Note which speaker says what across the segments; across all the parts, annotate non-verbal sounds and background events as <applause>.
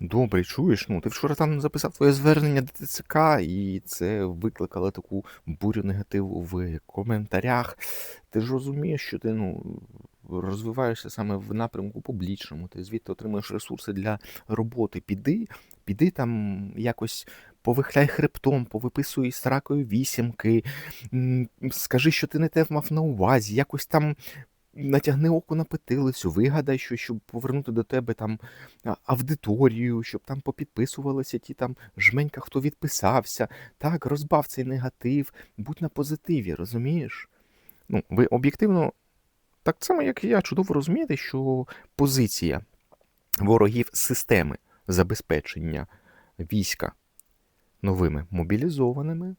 Speaker 1: Добре, чуєш? Ну, ти вчора там записав твоє звернення до ТЦК, і це викликало таку бурю негативу в коментарях. Ти ж розумієш, що ти ну, розвиваєшся саме в напрямку публічному, ти звідти отримуєш ресурси для роботи. Піди, піди там якось повихляй хребтом, повиписуй сракою вісімки, скажи, що ти не те мав на увазі, якось там натягни око на петилицю, вигадай, що щоб повернути до тебе там аудиторію, щоб там попідписувалися ті там жменька, хто відписався. Так, розбав цей негатив, будь на позитиві, розумієш? Ну, ви об'єктивно, так само, як і я, чудово розумієте, що позиція ворогів системи забезпечення війська новими мобілізованими,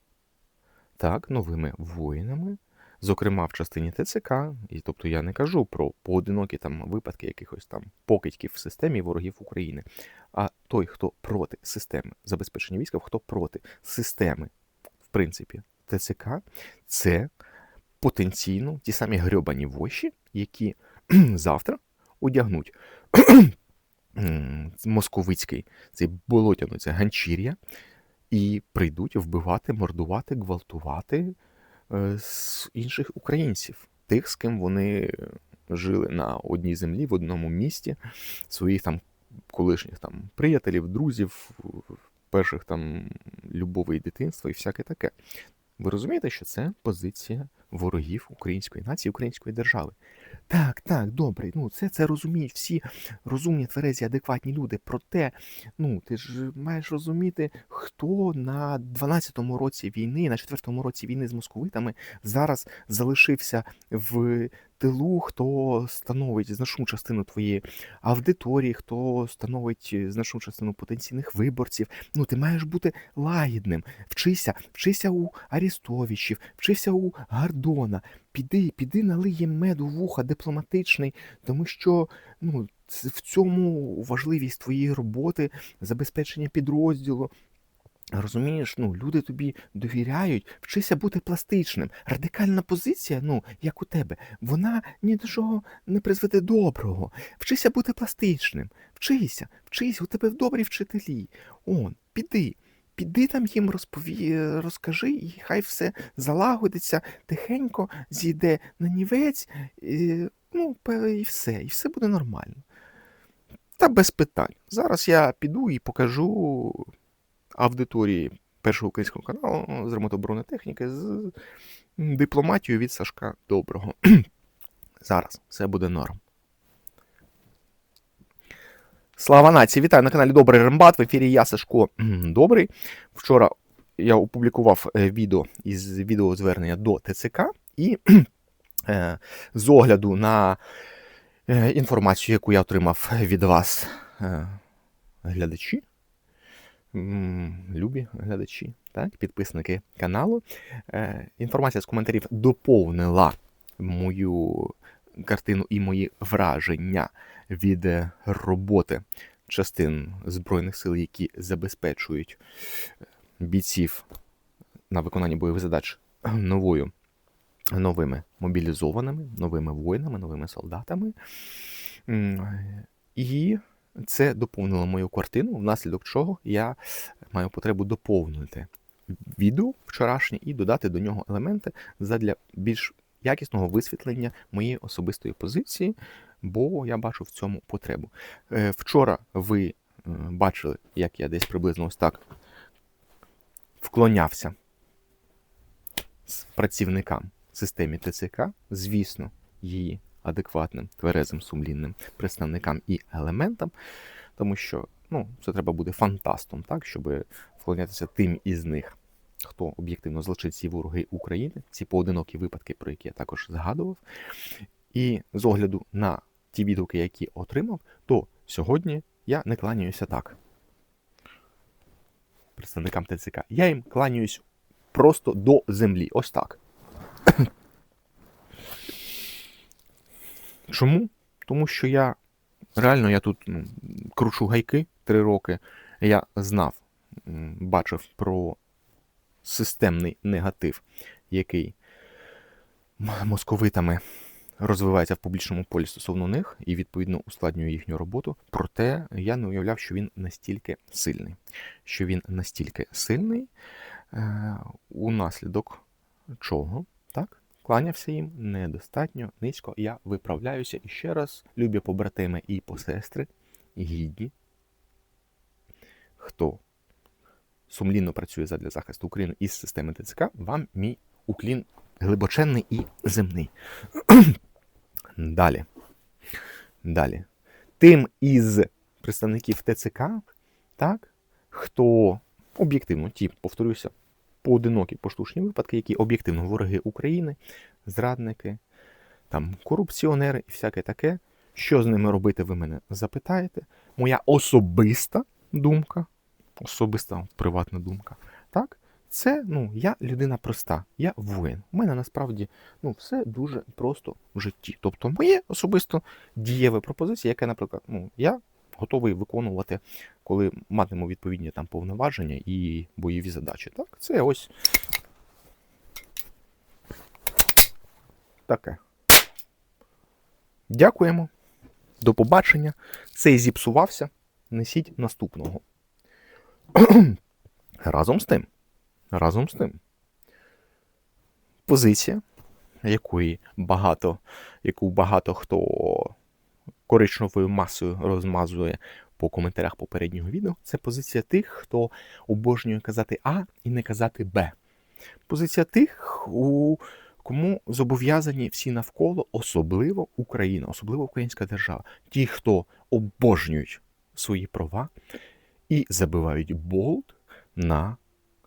Speaker 1: так, новими воїнами, зокрема в частині ТЦК, і тобто я не кажу про поодинокі там випадки якихось там покидьків в системі ворогів України. А той, хто проти системи забезпечення війська, хто проти системи, в принципі, ТЦК, це потенційно ті самі грьобані воші, які <clears throat> завтра одягнуть <clears throat> московицький цей болотяно, це ганчір'я, і прийдуть вбивати, мордувати, гвалтувати з інших українців, тих, з ким вони жили на одній землі, в одному місті, своїх там колишніх там приятелів, друзів, перших там любові і дитинства і всяке таке. Ви розумієте, що це позиція ворогів української нації, української держави. Так, так, добре. Ну, це це розуміють всі розумні, тверезі, адекватні люди. Проте, ну, ти ж маєш розуміти, хто на 12-му році війни, на 4-му році війни з московитами зараз залишився в тилу, хто становить значну частину твоєї аудиторії, хто становить значну частину потенційних виборців. Ну, ти маєш бути лагідним. Вчися, вчися у Арістовичів, вчися у Гордона. Піди, піди, налий їм меду вуха дипломатичний, тому що ну, в цьому важливість твоєї роботи, забезпечення підрозділу. Розумієш, ну люди тобі довіряють, вчися бути пластичним. Радикальна позиція, ну як у тебе, вона ні до чого не призведе доброго. Вчися бути пластичним. Вчися, вчися, у тебе в добрі вчителі. Он, піди, піди там їм розпові... розкажи, і хай все залагодиться, тихенько зійде на нівець, і, ну, і все, і все буде нормально. Та без питань. Зараз я піду і покажу аудиторії першого українського каналу з ремонтобронетехніки з дипломатією від Сашка Доброго. <clears throat> Зараз все буде норм. Слава нації! Вітаю на каналі Добрий Рембат. В ефірі я Сашко Добрий. Вчора я опублікував е, відео із відеозвернення до ТЦК і е, з огляду на е, інформацію, яку я отримав від вас, глядачі, любі глядачі, так, підписники каналу. Інформація з коментарів доповнила мою картину і мої враження від е, роботи частин Збройних сил, які забезпечують е, бійців на виконанні бойових задач новою, новими мобілізованими, новими воїнами, новими солдатами. І це доповнило мою картину, внаслідок чого я маю потребу доповнити відео вчорашнє і додати до нього елементи задля більш якісного висвітлення моєї особистої позиції, бо я бачу в цьому потребу. Е, Вчора ви е, бачили, як я десь приблизно ось так вклонявся з працівникам системі ТЦК, звісно, її адекватним, тверезим, сумлінним представникам і елементам, тому що ну, це треба буде фантастом, так, щоб вклонятися тим із них, хто об'єктивно злочить ці вороги України, ці поодинокі випадки, про які я також згадував. І з огляду на ті відгуки, які отримав, то сьогодні я не кланяюся так. Представникам ТЦК. Я їм кланяюсь просто до землі. Ось так. <coughs> Чому? Тому що я реально я тут ну, кручу гайки три роки. Я знав, бачив про системний негатив, який московитами розвивається в публічному полі стосовно них і відповідно ускладнює їхню роботу. Проте я не уявляв, що він настільки сильний, що він настільки сильний е, унаслідок чого, так? Кланявся їм недостатньо низько. Я виправляюся і ще раз, любі побратими і посестри, гідні, хто сумлінно працює задля захисту України із системи ТЦК, вам мій уклін глибоченний і земний. Далі. Далі. Тим із представників ТЦК, так, хто об'єктивно, ті, повторюся, поодинокі поштучні випадки, які об'єктивно вороги України, зрадники, там, корупціонери і всяке таке. Що з ними робити, ви мене запитаєте. Моя особиста думка, особиста приватна думка, так? Це ну, я людина проста, я воїн. У мене насправді ну, все дуже просто в житті. Тобто, моє особисто дієве пропозиція, яке, наприклад, ну, я готовий виконувати, коли матиму відповідні там повноваження і бойові задачі. Так, це ось таке. Дякуємо. До побачення. Цей зіпсувався. Несіть наступного. <clears throat> Разом з тим. Разом з тим. Позиція, якої багато, яку багато хто коричневою масою розмазує по коментарях попереднього відео, це позиція тих, хто обожнює казати А і не казати Б. Позиція тих, у кому зобов'язані всі навколо, особливо Україна, особливо Українська держава. Ті, хто обожнюють свої права і забивають болт на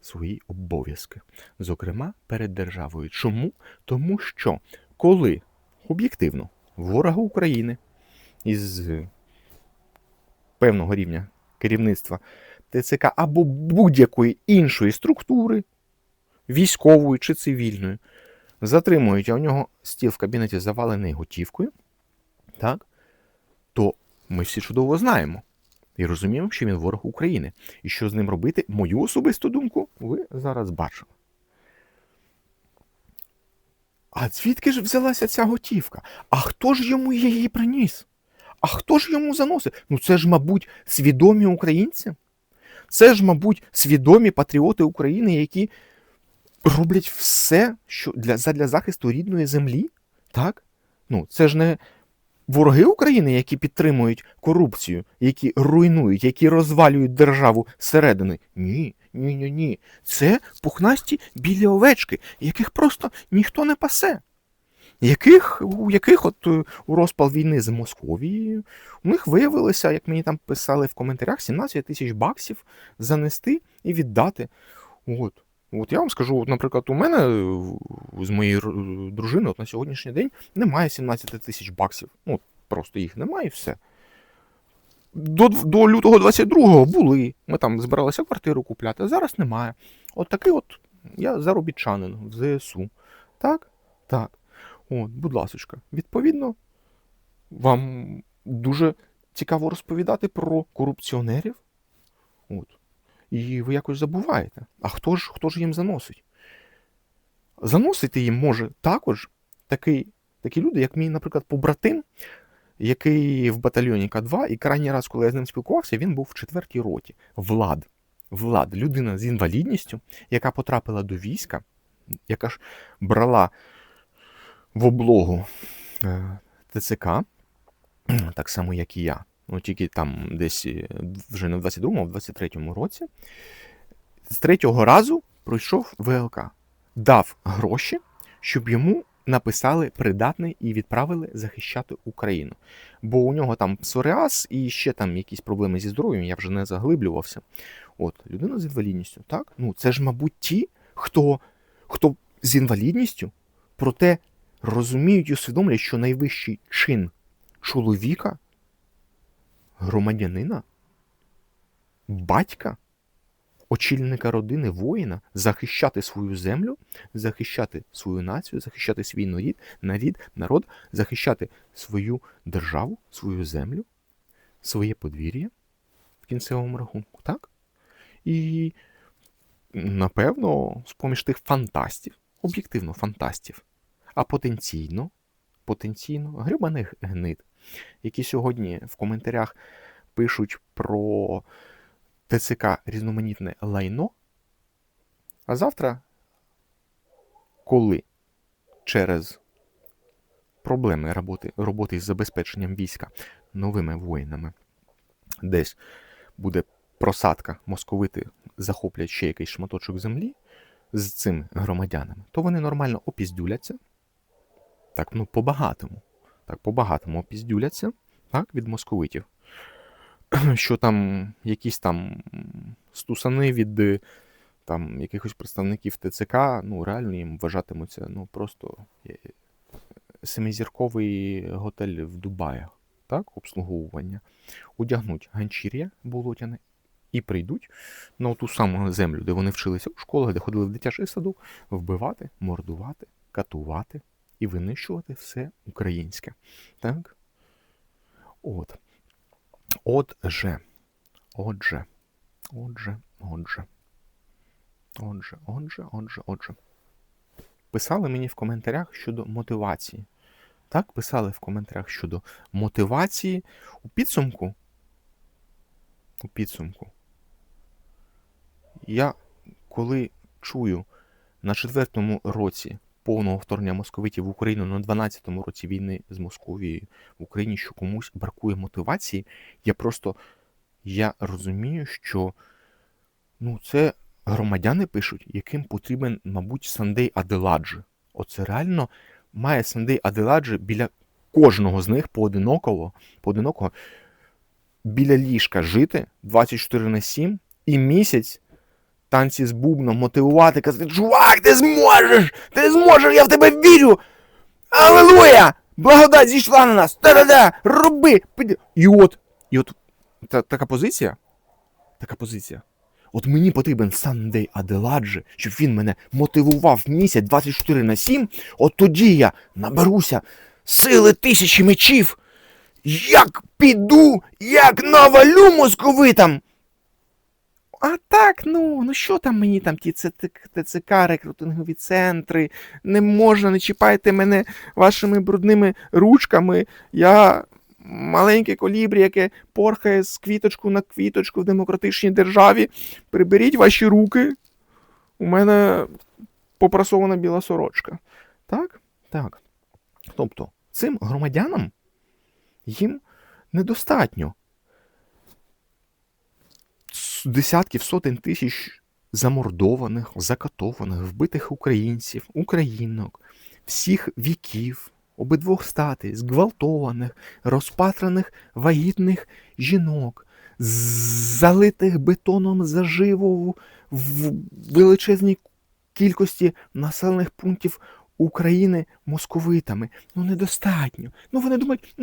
Speaker 1: свої обов'язки, зокрема перед державою. Чому? Тому що коли об'єктивно ворога України із певного рівня керівництва ТЦК або будь-якої іншої структури, військової чи цивільної, затримують, а у нього стіл в кабінеті завалений готівкою, так, то ми всі чудово знаємо. І розуміємо, що він ворог України. І що з ним робити, мою особисту думку, ви зараз бачили. А звідки ж взялася ця готівка? А хто ж йому її приніс? А хто ж йому заносив? Ну це ж, мабуть, свідомі українці. Це ж, мабуть, свідомі патріоти України, які роблять все що для, задля захисту рідної землі. Так? Ну, Це ж не вороги України, які підтримують корупцію, які руйнують, які розвалюють державу зсередини. Ні, ні, ні, ні. Це пухнасті білі овечки, яких просто ніхто не пасе. Яких, У яких от е, у розпал війни з Московією у них виявилося, як мені там писали в коментарях, 17 тисяч баксів занести і віддати. От. От я вам скажу, от, наприклад, у мене з моєю дружиною от на сьогоднішній день немає 17 тисяч баксів. Ну, Просто їх немає і все. До до лютого 22-го були. Ми там збиралися квартиру купляти, а зараз немає. От такий от я заробітчанин в ЗСУ. Так? Так. От, будь ласка, відповідно, вам дуже цікаво розповідати про корупціонерів. От. І ви якось забуваєте. А хто ж хто ж їм заносить? Заносити їм може також такий, такі люди, як мій, наприклад, побратим, який в батальйоні К2, і крайній раз, коли я з ним спілкувався, він був в четвертій роті. Влад. Влад, людина з інвалідністю, яка потрапила до війська, яка ж брала в облогу е, ТЦК, так само, як і я. Ну, тільки там десь е, вже не в 22-му, а в 23-му році. З третього разу пройшов ВЛК, дав гроші, щоб йому написали придатний і відправили захищати Україну. Бо у нього там псоріаз і ще там якісь проблеми зі здоров'ям, я вже не заглиблювався. От, людина з інвалідністю, так? Ну, це ж, мабуть, ті, хто, хто з інвалідністю, проте розуміють і усвідомлюють, що найвищий чин чоловіка, громадянина, батька, очільника родини, воїна? Захищати свою землю, захищати свою націю, захищати свій нарід, нарід, народ, захищати свою державу, свою землю, своє подвір'я? В кінцевому рахунку, так? І, напевно, з поміж тих фантастів, об'єктивно фантастів, а потенційно потенційно грюбаних гнид, які сьогодні в коментарях пишуть про ТЦК різноманітне лайно, а завтра, коли через проблеми роботи, роботи з забезпеченням війська новими воїнами десь буде просадка, московити захоплять ще якийсь шматочок землі з цими громадянами, то вони нормально опіздюляться. Так, ну, по-багатому. Так, по-багатому опіздюляться, так, від московитів. <clears throat> Що там якісь там стусани від е, там якихось представників ТЦК, ну, реально їм вважатимуться, ну, просто е, семизірковий готель в Дубаях, так, обслуговування. Одягнуть ганчір'я болотяне і прийдуть на ту саму землю, де вони вчилися у школах, де ходили в дитячий садок, вбивати, мордувати, катувати і винищувати все українське. Так? От. Отже. Отже. Отже, отже. Отже, отже, отже, отже. Писали мені в коментарях щодо мотивації. Так, писали в коментарях щодо мотивації. У підсумку. У підсумку. Я коли чую на четвертому році повного вторгнення московитів в Україну на 12-му році війни з Московією в Україні, що комусь бракує мотивації, я просто я розумію, що ну, це громадяни пишуть, яким потрібен, мабуть, Сандей Аделаджі. Оце реально має Сандей Аделаджі біля кожного з них поодиноково, поодиноково біля ліжка жити 24 на 7 і місяць танці з бубном мотивувати, казати, чувак, ти зможеш! Ти зможеш, я в тебе вірю! Аллилуйя! Благодать зійшла на нас! Та-да-да! Роби! Піди!» І от, і от та, така позиція, така позиція. От мені потрібен Сандей Аделаджі, щоб він мене мотивував місяць 24 на 7, от тоді я наберуся сили тисячі мечів. Як піду, як навалю московитам. А так, ну, ну що там мені там ті ТЦК, рекрутингові центри, не можна, не чіпайте мене вашими брудними ручками. Я маленьке колібрі, яке порхає з квіточку на квіточку в демократичній державі. Приберіть ваші руки. У мене попрасована біла сорочка. Так? Так. Тобто, цим громадянам їм недостатньо десятків сотень тисяч замордованих, закатованих, вбитих українців, українок, всіх віків, обидвох статей, зґвалтованих, розпатраних вагітних жінок, залитих бетоном заживо в величезній кількості населених пунктів України московитами. Ну, недостатньо. Ну, вони думають,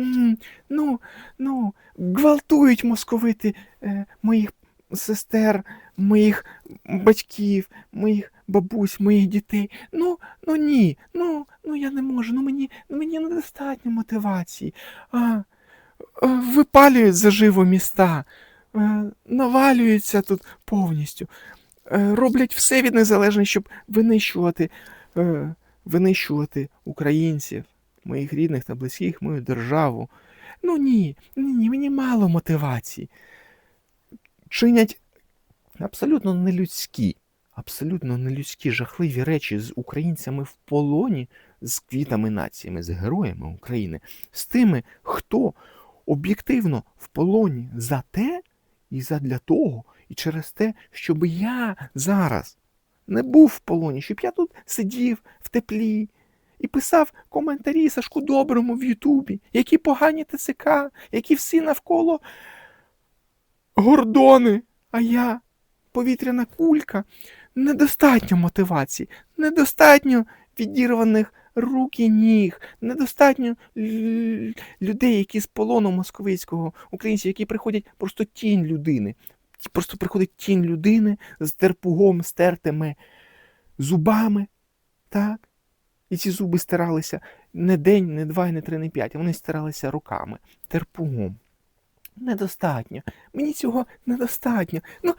Speaker 1: ну, ну, гвалтують московити е, моїх сестер, моїх батьків, моїх бабусь, моїх дітей. Ну, ну ні, ну, ну я не можу, ну мені, ну, мені недостатньо мотивації. А, Випалюють заживо міста, е, навалюються тут повністю, е, роблять все від незалежності, щоб винищувати, е, винищувати українців, моїх рідних та близьких, мою державу. Ну ні, ні, мені мало мотивації чинять абсолютно нелюдські, абсолютно нелюдські жахливі речі з українцями в полоні, з квітами націями, з героями України, з тими, хто об'єктивно в полоні за те і задля того, і через те, щоб я зараз не був в полоні, щоб я тут сидів в теплі. І писав коментарі Сашку Доброму в Ютубі, які погані ТЦК, які всі навколо гордони, а я повітряна кулька. Недостатньо мотивації, недостатньо відірваних рук і ніг, недостатньо людей, які з полону московицького, українців, які приходять просто тінь людини. Просто приходить тінь людини з терпугом, стертими зубами. так? І ці зуби стиралися не день, не два, не три, не п'ять. Вони стиралися руками, терпугом. Недостатньо. Мені цього недостатньо. Ну,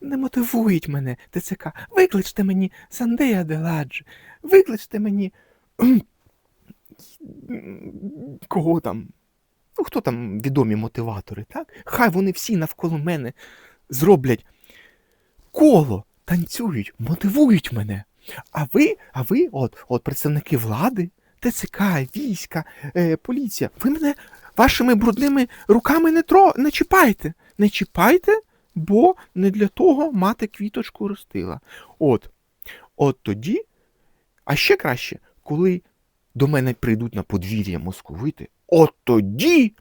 Speaker 1: не мотивують мене ТЦК. Викличте мені Сандея Деладжі. Викличте мені кого там? Ну, хто там відомі мотиватори, так? Хай вони всі навколо мене зроблять коло, танцюють, мотивують мене. А ви, а ви, от, от представники влади, ТЦК, війська, е, поліція, ви мене вашими брудними руками не, тро, не чіпайте. Не чіпайте, бо не для того мати квіточку ростила. От, от тоді, а ще краще, коли до мене прийдуть на подвір'я московити, от тоді.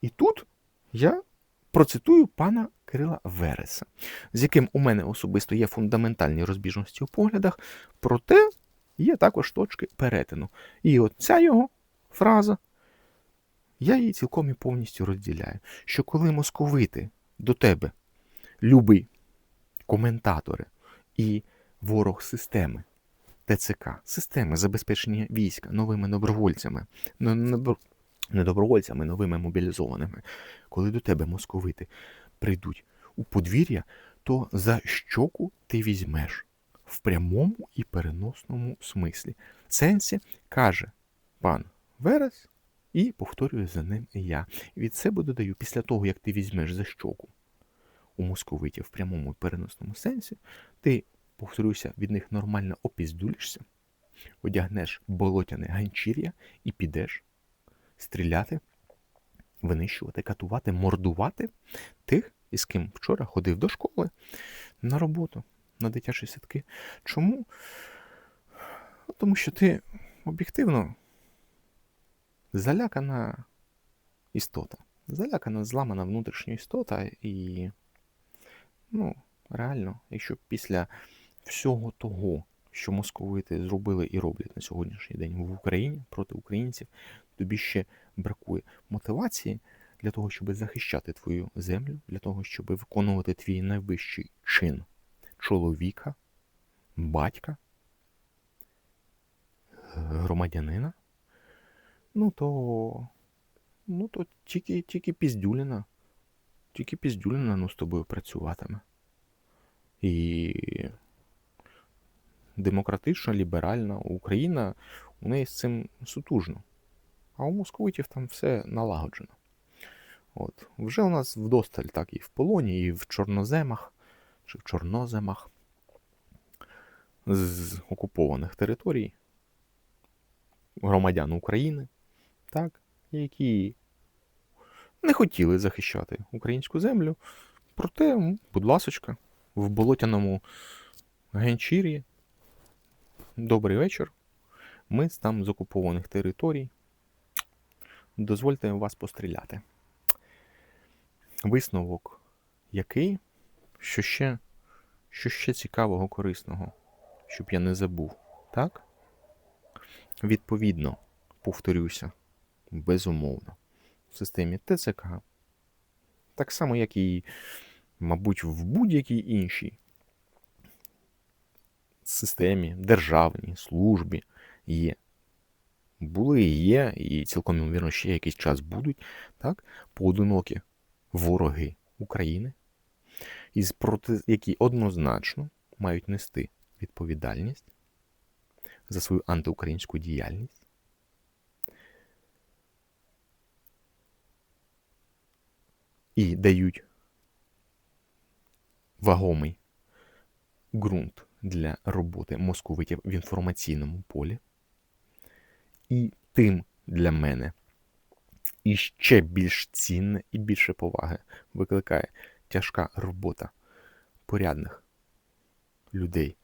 Speaker 1: І тут я процитую пана Кирила Вереса, з яким у мене особисто є фундаментальні розбіжності у поглядах, проте є також точки перетину. І от ця його фраза, я її цілком і повністю розділяю. Що коли московити до тебе, любі коментатори і ворог системи, ТЦК, системи забезпечення війська новими добровольцями, не добровольцями, новими мобілізованими, коли до тебе московити прийдуть у подвір'я, то за щоку ти візьмеш в прямому і переносному смислі. Сенсі каже пан Верес, і повторюю за ним я. Від себе додаю, після того, як ти візьмеш за щоку у московитів в прямому і переносному сенсі, ти, повторюся, від них нормально опіздулишся, одягнеш болотяне ганчір'я і підеш стріляти, винищувати, катувати, мордувати тих, із ким вчора ходив до школи на роботу, на дитячі садки. Чому? Ну, Тому що ти об'єктивно залякана істота. Залякана, зламана внутрішня істота, і, ну, реально, якщо після всього того, що московити зробили і роблять на сьогоднішній день в Україні проти українців, тобі ще бракує мотивації для того, щоб захищати твою землю, для того, щоб виконувати твій найвищий чин чоловіка, батька, громадянина, ну то, ну то тільки, тільки піздюліна, тільки піздюліна ну, з тобою працюватиме. І демократична, ліберальна Україна, у неї з цим сутужно. А у московитів там все налагоджено. От. Вже у нас вдосталь так і в полоні, і в чорноземах, чи в чорноземах з окупованих територій громадян України, так, які не хотіли захищати українську землю. Проте, будь ласочка, в болотяному Генчір'ї. Добрий вечір. Ми з там з окупованих територій. Дозвольте вас постріляти. Висновок який? Що ще, що ще цікавого, корисного, щоб я не забув, так? Відповідно, повторюся, безумовно, в системі ТЦК, так само, як і, мабуть, в будь-якій іншій системі, державній службі є. Були і є, і цілком ймовірно ще якийсь час будуть, так, поодинокі вороги України, із проти, які однозначно мають нести відповідальність за свою антиукраїнську діяльність. І дають вагомий ґрунт для роботи московитів в інформаційному полі. І тим для мене і ще більш цінне і більше поваги викликає тяжка робота порядних людей,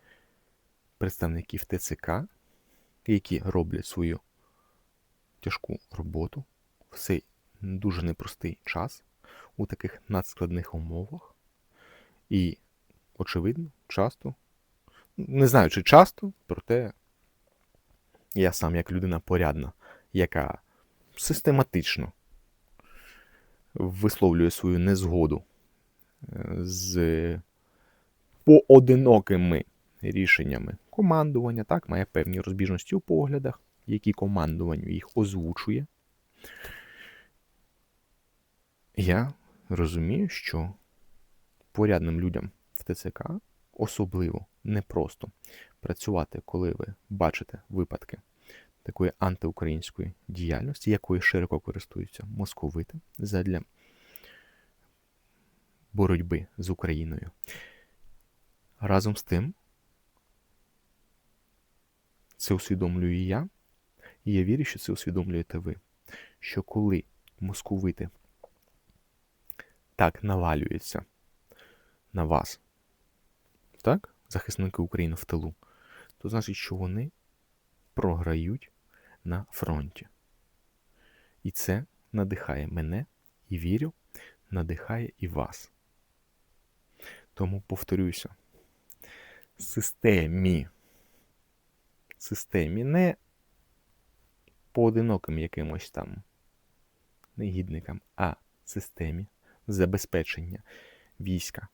Speaker 1: представників ТЦК, які роблять свою тяжку роботу в цей дуже непростий час у таких надскладних умовах. І, очевидно, часто, не знаю, чи часто, проте я сам як людина порядна, яка систематично висловлює свою незгоду е, з поодинокими рішеннями командування, так, має певні розбіжності у поглядах, які командування їх озвучує. Я розумію, що порядним людям в ТЦК особливо непросто працювати, коли ви бачите випадки такої антиукраїнської діяльності, якою широко користуються московити задля боротьби з Україною. Разом з тим, це усвідомлюю я, і я вірю, що це усвідомлюєте ви. Що коли московити так навалюються на вас, так, захисники України в тилу, то значить, що вони програють на фронті. І це надихає мене і вірю, надихає і вас. Тому повторюся, системі, системі не поодиноким якимось там негідникам, а системі забезпечення війська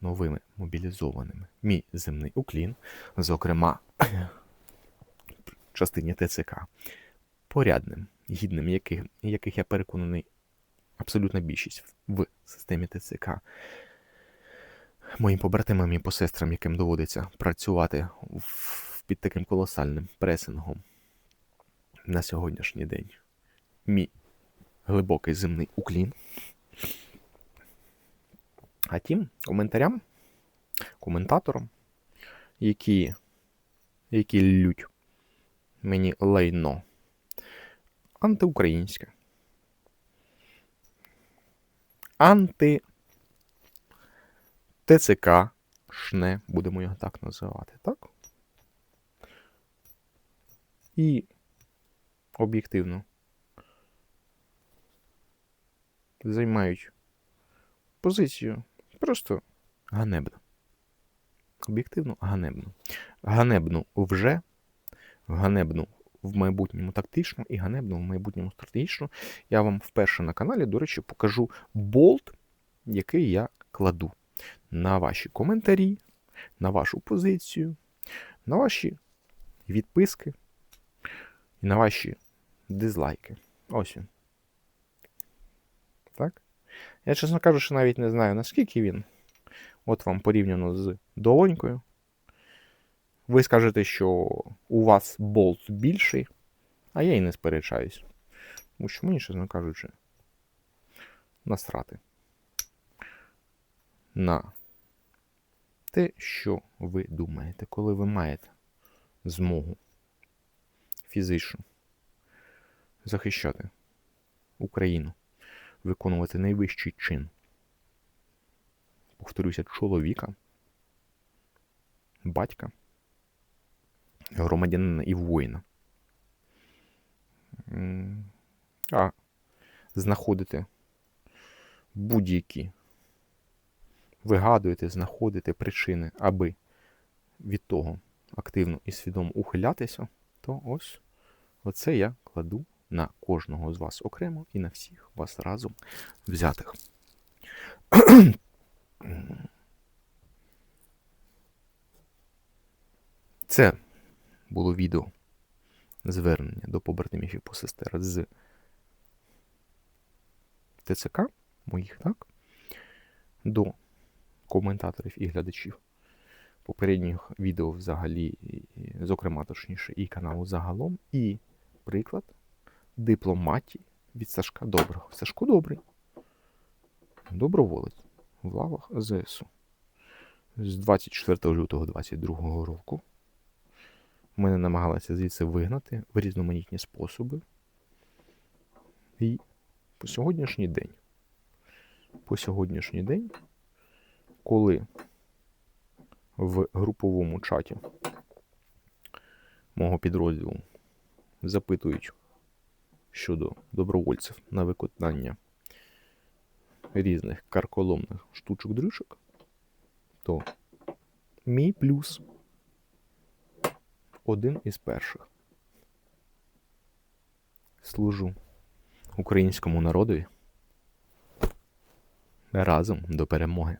Speaker 1: новими мобілізованими. Мій земний уклін, зокрема, частині ТЦК, порядним, гідним, яких, яких я переконаний, абсолютна більшість в системі ТЦК. Моїм побратимам і посестрам, яким доводиться працювати під таким колосальним пресингом на сьогоднішній день. Мій глибокий земний уклін. А тим коментарям, коментаторам, які, які лють мені лайно, антиукраїнське. Анти ТЦК шне, будемо його так називати, так? І об'єктивно займають позицію просто ганебно. Об'єктивно ганебно. Ганебну вже, ганебну в майбутньому тактично і ганебну в майбутньому стратегічно. Я вам вперше на каналі, до речі, покажу болт, який я кладу на ваші коментарі, на вашу позицію, на ваші відписки і на ваші дизлайки. Ось він. Я, чесно кажучи, навіть не знаю, наскільки він. От вам порівняно з долонькою. Ви скажете, що у вас болт більший, а я і не сперечаюсь. Тому що мені, чесно кажучи, насрати на те, що ви думаєте, коли ви маєте змогу фізично захищати Україну, виконувати найвищий чин. Повторюся, чоловіка, батька, громадянина і воїна. А знаходити будь-які, вигадуєте, знаходите причини, аби від того активно і свідомо ухилятися, то ось оце я кладу на кожного з вас окремо і на всіх вас разом взятих. <clears throat> Це було відео звернення до побратимів і посестер з ТЦК моїх, так? До коментаторів і глядачів попередніх відео взагалі, зокрема, точніше, і каналу загалом, і приклад дипломатії від Сашка Доброго. Сашко Добрий. Доброволець в лавах ЗСУ. З 24 лютого 2022 року. Мене намагалися звідси вигнати в різноманітні способи. І по сьогоднішній день, по сьогоднішній день, коли в груповому чаті мого підрозділу запитують щодо добровольців на виконання різних карколомних штучок-дрючок, то мій плюс один із перших. Служу українському народові разом до перемоги.